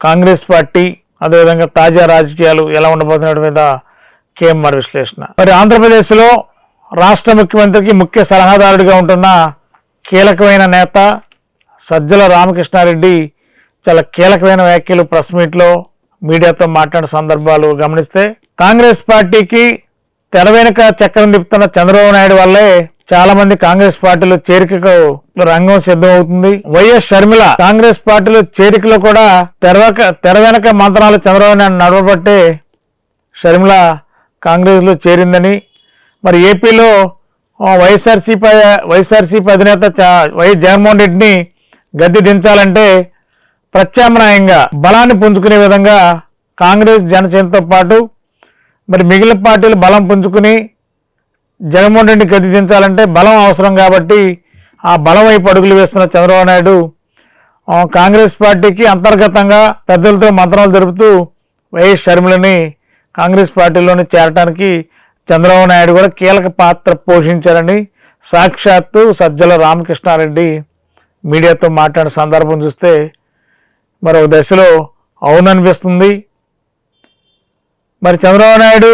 Congress party అదేవిధంగా తాజా రాజకీయాలు ఎలా ఉండబోతున్న మీద కేఎంఆర్ విశ్లేషణ. మరి ఆంధ్రప్రదేశ్లో రాష్ట్ర ముఖ్యమంత్రికి ముఖ్య సలహాదారుడిగా ఉంటున్న కీలకమైన నేత సజ్జల రామకృష్ణారెడ్డి చాలా కీలకమైన వ్యాఖ్యలు ప్రెస్ మీట్లో మీడియాతో మాట్లాడిన సందర్భాలు గమనిస్తే కాంగ్రెస్ పార్టీకి తెర వెనుక చక్రం తిప్పుతున్న చంద్రబాబు నాయుడు వల్లే చాలా మంది కాంగ్రెస్ పార్టీలో చేరికకు రంగం సిద్ధమవుతుంది. వైఎస్ షర్మిల కాంగ్రెస్ పార్టీలో చేరికలో కూడా తెరవక తెర వెనక మంత్రాలు చంద్రబాబు నాయుడు నడవబట్టే షర్మిల కాంగ్రెస్లో చేరిందని. మరి ఏపీలో ఆ, వైఎస్ఆర్సీపీ వైఎస్ఆర్సీపీ అధినేత వైఎస్ జగన్మోహన్ రెడ్డిని గద్దె దించాలంటే ప్రత్యామ్నాయంగా బలాన్ని పుంజుకునే విధంగా కాంగ్రెస్ జనసేనతో పాటు మరి మిగిలిన పార్టీలు బలం పుంజుకుని జగన్మోహన్ రెడ్డి గద్దె దించాలంటే బలం అవసరం కాబట్టి ఆ బలం వైపు అడుగులు వేస్తున్న చంద్రబాబు నాయుడు కాంగ్రెస్ పార్టీకి అంతర్గతంగా పెద్దలతో మంత్రాలు జరుపుతూ వైఎస్ షర్మిలని కాంగ్రెస్ పార్టీలోని చేరటానికి చంద్రబాబు నాయుడు కూడా కీలక పాత్ర పోషించారని సాక్షాత్తు సజ్జల రామకృష్ణారెడ్డి మీడియాతో మాట్లాడిన సందర్భం చూస్తే మరో దశలో అవుననిపిస్తుంది. మరి చంద్రబాబు నాయుడు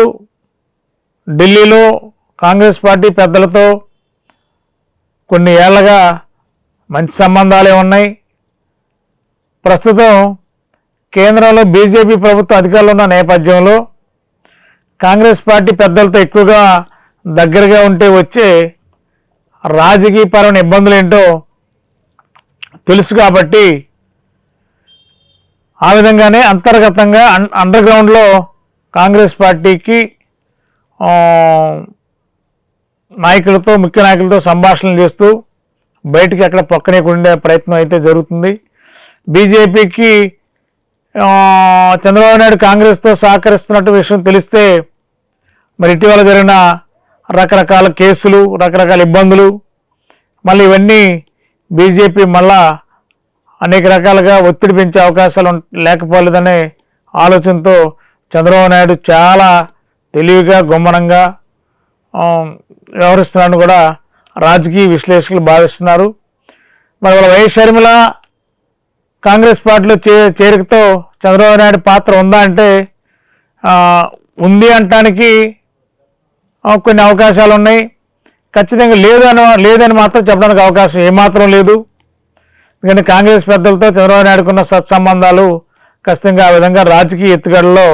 ఢిల్లీలో కాంగ్రెస్ పార్టీ పెద్దలతో కొన్ని ఏళ్ళగా మంచి సంబంధాలే ఉన్నాయి. ప్రస్తుతం కేంద్రంలో బీజేపీ ప్రభుత్వం అధికారంలో ఉన్న నేపథ్యంలో కాంగ్రెస్ పార్టీ పెద్దలతో ఎక్కువగా దగ్గరగా ఉంటే వచ్చే రాజకీయపరమైన ఇబ్బందులు ఏంటో తెలుసు కాబట్టి ఆ విధంగానే అంతర్గతంగా అన్ అండర్ గ్రౌండ్లో కాంగ్రెస్ పార్టీకి నాయకులతో ముఖ్య నాయకులతో సంభాషణలు చేస్తూ బయటికి ఎక్కడ పొక్కనేకుండే ప్రయత్నం అయితే జరుగుతుంది. బీజేపీకి చంద్రబాబు నాయుడు కాంగ్రెస్తో సహకరిస్తున్నట్టు విషయం తెలిస్తే మరి ఇటీవల జరిగిన రకరకాల కేసులు రకరకాల ఇబ్బందులు మళ్ళీ ఇవన్నీ బీజేపీ మళ్ళా అనేక రకాలుగా ఒత్తిడి పెంచే అవకాశాలు లేకపోలేదనే ఆలోచనతో చంద్రబాబు నాయుడు చాలా తెలివిగా గుమ్మనంగా వ్యవహరిస్తున్నారని కూడా రాజకీయ విశ్లేషకులు భావిస్తున్నారు. మరి వాళ్ళ వైఎస్ షర్మిల కాంగ్రెస్ పార్టీలో చే చేరికతో చంద్రబాబు నాయుడు పాత్ర ఉందా అంటే ఉంది అంటానికి కొన్ని అవకాశాలు ఉన్నాయి. ఖచ్చితంగా లేదని లేదని మాత్రం చెప్పడానికి అవకాశం ఏమాత్రం లేదు. ఎందుకంటే కాంగ్రెస్ పెద్దలతో చంద్రబాబు నాయుడుకున్న సత్సంబంధాలు ఖచ్చితంగా ఆ విధంగా రాజకీయ ఎత్తుగడలో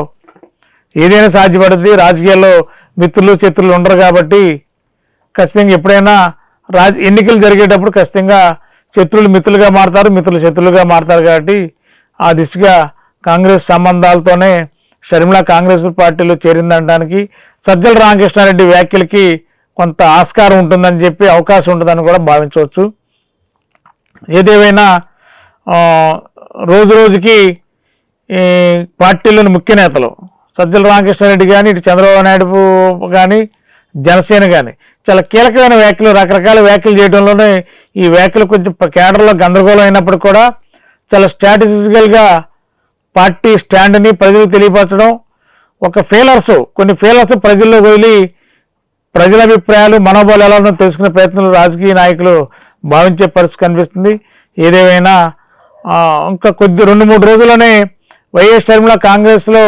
ఏదైనా సాధ్యపడుతుంది రాజకీయాల్లో మిత్రులు శత్రులు ఉండరు కాబట్టి ఖచ్చితంగా ఎప్పుడైనా రాజ ఎన్నికలు జరిగేటప్పుడు ఖచ్చితంగా శత్రులు మిత్రులుగా మారతారు మిత్రులు శత్రులుగా మారతారు కాబట్టి ఆ దిశగా కాంగ్రెస్ సంబంధాలతోనే షర్మిల కాంగ్రెస్ పార్టీలో చేరిందనడానికి సజ్జల రామకృష్ణారెడ్డి వ్యాఖ్యలకి కొంత ఆస్కారం ఉంటుందని చెప్పి అవకాశం ఉంటుందని కూడా భావించవచ్చు. ఏదేమైనా రోజు రోజుకి ఈ పార్టీలోని ముఖ్య నేతలు సజ్జల రామకృష్ణారెడ్డి కానీ ఇటు చంద్రబాబు నాయుడు కానీ జనసేన కానీ చాలా కీలకమైన వ్యాఖ్యలు రకరకాల వ్యాఖ్యలు చేయడంలోనే ఈ వ్యాఖ్యలు కొంచెం కేడర్లో గందరగోళం అయినప్పుడు కూడా చాలా స్ట్రాటజికల్గా పార్టీ స్టాండ్ని ప్రజలకు తెలియపరచడం ఒక ఫెయిలర్స్ కొన్ని ఫెయిలర్స్ ప్రజల్లో వదిలి ప్రజల అభిప్రాయాలు మనోబలం ఎలా తెలుసుకునే ప్రయత్నంలో రాజకీయ నాయకులు భావించే పరిస్థితి కనిపిస్తుంది. ఏదేమైనా ఇంకా కొద్ది రెండు మూడు రోజుల్లోనే వైఎస్ టైంలో కాంగ్రెస్లో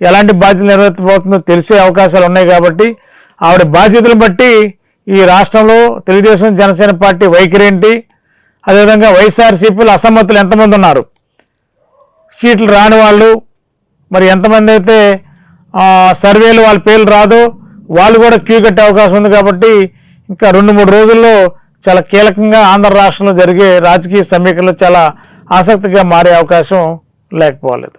ఎలాంటి బాధ్యతలు నెరవేర్చబోతుందో తెలిసే అవకాశాలు ఉన్నాయి కాబట్టి ఆవిడ బాధ్యతలు బట్టి ఈ రాష్ట్రంలో తెలుగుదేశం జనసేన పార్టీ వైఖరి ఏంటి? అదేవిధంగా వైఎస్ఆర్సీపీలు అసమ్మతులు ఎంతమంది ఉన్నారు? సీట్లు రాని వాళ్ళు మరి ఎంతమంది అయితే సర్వేలు వాళ్ళ పేర్లు రాదు వాళ్ళు కూడా క్యూ కట్టే అవకాశం ఉంది కాబట్టి ఇంకా రెండు మూడు రోజుల్లో చాలా కీలకంగా ఆంధ్ర రాష్ట్రంలో జరిగే రాజకీయ సమీకరణలు చాలా ఆసక్తిగా మారే అవకాశం లేకపోలేదు.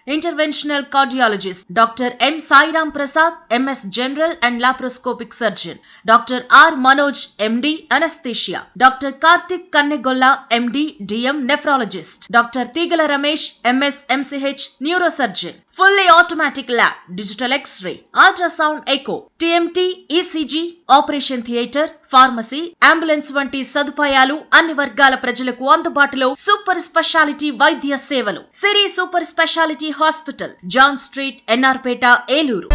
interventional cardiologist doctor M Sairam Prasad MS general and laparoscopic surgeon doctor R Manoj MD anaesthesia doctor Karthik Kannegolla MD DM nephrologist doctor Teegala Ramesh MS MCH neurosurgeon fully automatic lab digital x ray ultrasound echo TMT ECG operation theatre pharmacy ambulance వంటి సదుపాయాలు అన్ని వర్గాల ప్రజలకు అందుబాటులో super speciality వైద్య సేవలు. Siri super speciality hospital John street NR Peta Eluru.